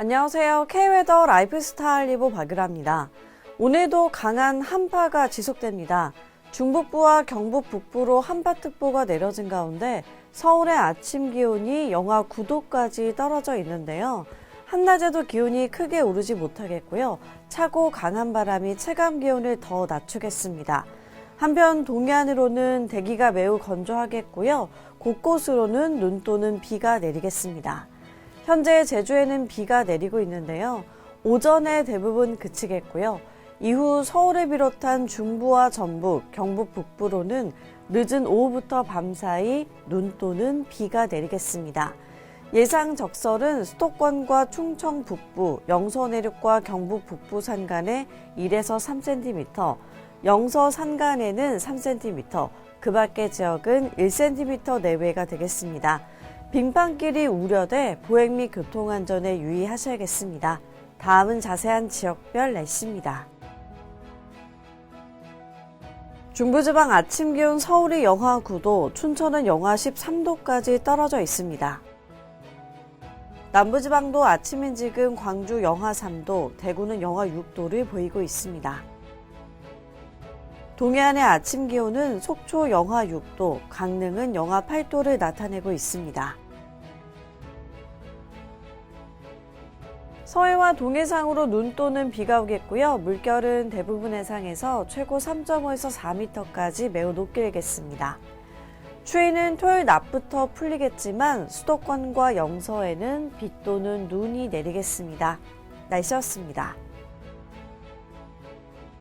안녕하세요. K웨더 라이프스타일 리보 박유라입니다. 오늘도 강한 한파가 지속됩니다. 중북부와 경북 북부로 한파특보가 내려진 가운데 서울의 아침 기온이 영하 9도까지 떨어져 있는데요. 한낮에도 기온이 크게 오르지 못하겠고요. 차고 강한 바람이 체감 기온을 더 낮추겠습니다. 한편 동해안으로는 대기가 매우 건조하겠고요. 곳곳으로는 눈 또는 비가 내리겠습니다. 현재 제주에는 비가 내리고 있는데요. 오전에 대부분 그치겠고요. 이후 서울을 비롯한 중부와 전북, 경북 북부로는 늦은 오후부터 밤사이 눈 또는 비가 내리겠습니다. 예상 적설은 수도권과 충청 북부, 영서 내륙과 경북 북부 산간에 1에서 3cm, 영서 산간에는 3cm, 그 밖의 지역은 1cm 내외가 되겠습니다. 빙판길이 우려돼 보행 및 교통안전에 유의하셔야겠습니다. 다음은 자세한 지역별 날씨입니다. 중부지방 아침 기온 서울이 영하 9도, 춘천은 영하 13도까지 떨어져 있습니다. 남부지방도 아침인 지금 광주 영하 3도, 대구는 영하 6도를 보이고 있습니다. 동해안의 아침 기온은 속초 영하 6도, 강릉은 영하 8도를 나타내고 있습니다. 서해와 동해상으로 눈 또는 비가 오겠고요. 물결은 대부분 해상에서 최고 3.5에서 4m까지 매우 높게 일겠습니다. 추위는 토요일 낮부터 풀리겠지만 수도권과 영서에는 비 또는 눈이 내리겠습니다. 날씨였습니다.